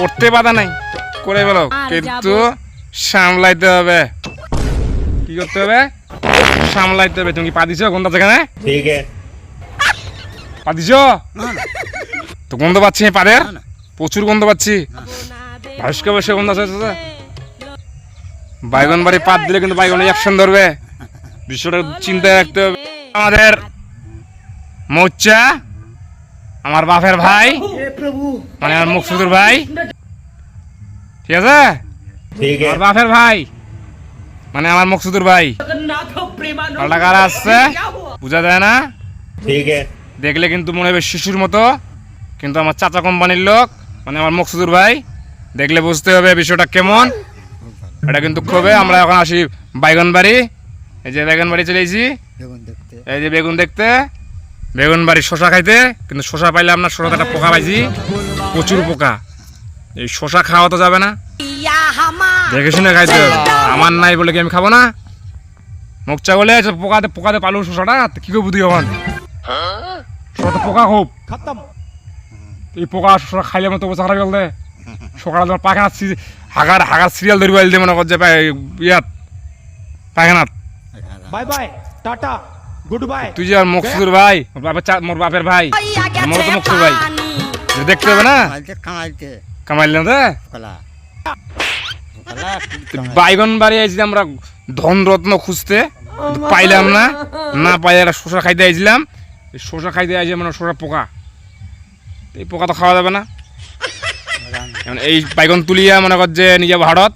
পড়তে বাধা নাই। করে বলো কিন্তু সামলাইতে হবে। কি করতে হবে? সামলাইতে হবে। তুমি কি পা দিছো গন্ধ যেখানে ঠিক আছে। পা দিছো? তো গন্ধ পাচ্ছি পাড়ের? প্রচুর গন্ধ পাচ্ছি। ভাস্কর বসে গন্ধ আছে বাইগন বাড়ি পাত দিলে কিন্তু বাইগনে অ্যাকশন ধরবে। বিষয়টা চিন্তায় রাখতে হবে। আমাদের মোর্চা আমার বাপের ভাই মানে আমার মুখসুদুর ভাই। ঠিক আছে? আমার বাপের ভাই মানে আমার মুখসুদুর ভাই। পাল্টা কারা আসছে? বুঝা যায় না? দেখলে কিন্তু মনে হবে শিশুর মতো কিন্তু আমার চাচা কোম্পানির লোক মানে আমার মুখসুদুর ভাই। দেখলে বুঝতে হবে বিষয়টা কেমন। এটা কিন্তু খুবই আমরা এখন আসি বাইগন বাড়ি এই যে বাইগন বাড়ি চলে এসেছি। এই যে বেগুন দেখতে। বেগুন বাড়ি শশা খাইতে কিন্তু শশা পাইলে আপনার শশাতে একটা পোকা পাইছি প্রচুর পোকা। এই শশা খাওয়া তো যাবে না। দেখে শুনে খাইতে আমার নাই বলে কি আমি খাব না? মোকচা বলে পোকাতে পোকাতে পালু শশাটা কি করব তুই এখন? পোকা খুব। এই পোকা শশা খাইলে আমার তো খারাপ গেল দে সকালে তোমার পাখানা হাগার হাগার সিরিয়াল ধরবে বাইল দিয়ে মনে পায় ইয়াত পায়খানাত। Bye bye tata. তুই আর মকসুর ভাই মোর বাপের ভাই মোর তো মকসুর ভাই। দেখতে হবে না? কামাইল না বাইগন বাড়ি আইছি আমরা ধন রত্ন খুঁজতে পাইলাম না না পাই একটা শশা খাইতে আইছিলাম। শশা খাইতে আইছে মানে শশা পোকা। এই পোকা তো খাওয়া যাবে না। এই বাইগন তুলিয়া মনে কর যে নিজে ভারত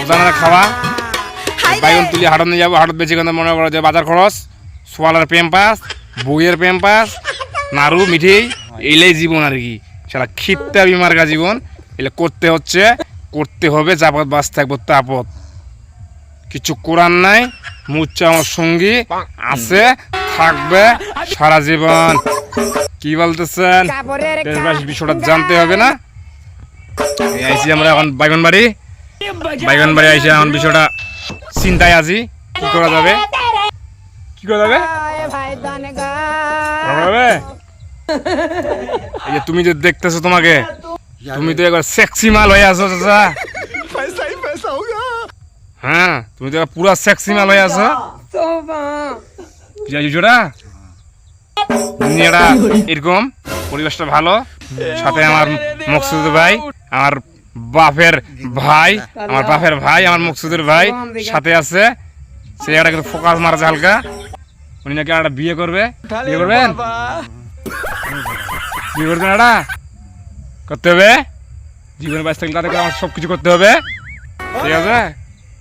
ওজানা খাওয়া। বাইগন হাটত নিয়ে যাব হাটত বেশি কিন্তু মনে করো যে বাজার খরচ সোয়ালার পেম্পাস বইয়ের পেম্পাস নাড়ু মিঠেই এইলাই জীবন আর কি। সারা খিত্তা বিমার্গা জীবন। এলে করতে হচ্ছে করতে হবে যাপত বাস থাকব তাপত। কিছু কোরআন নাই মুচ্চা আমার সঙ্গী আছে থাকবে সারা জীবন। কি বলতেছেন? দেশবাসী বিষয়টা জানতে হবে না? এই আইছি আমরা এখন বাইগন বাড়ি বাইগন বাড়ি আইসে এখন বিষয়টা চিন্তায় আছি কি করা যাবে? কি করা যাবে? এই তুমি যে দেখতেছো তোমাকে তুমি তো একবার সেক্সি মাল হয়ে আছো হ্যাঁ তুমি তো পুরা সেক্সি মাল হয়ে আছো। জোড়া এরকম পরিবেশটা ভালো। সাথে আমার মকসুদ ভাই আমার বাপের ভাই আমার বাপের ভাই আমার মকসুদের ভাই সাথে আছে। সে একটা কিন্তু ফোকাস মারছে হালকা। উনি নাকি একটা বিয়ে করবে। বিয়ে করবেন? বিয়ে করবেন একটা? করতে হবে। জীবনের বাইশ থাকলে তাদেরকে আমার সব কিছু করতে হবে। ঠিক আছে?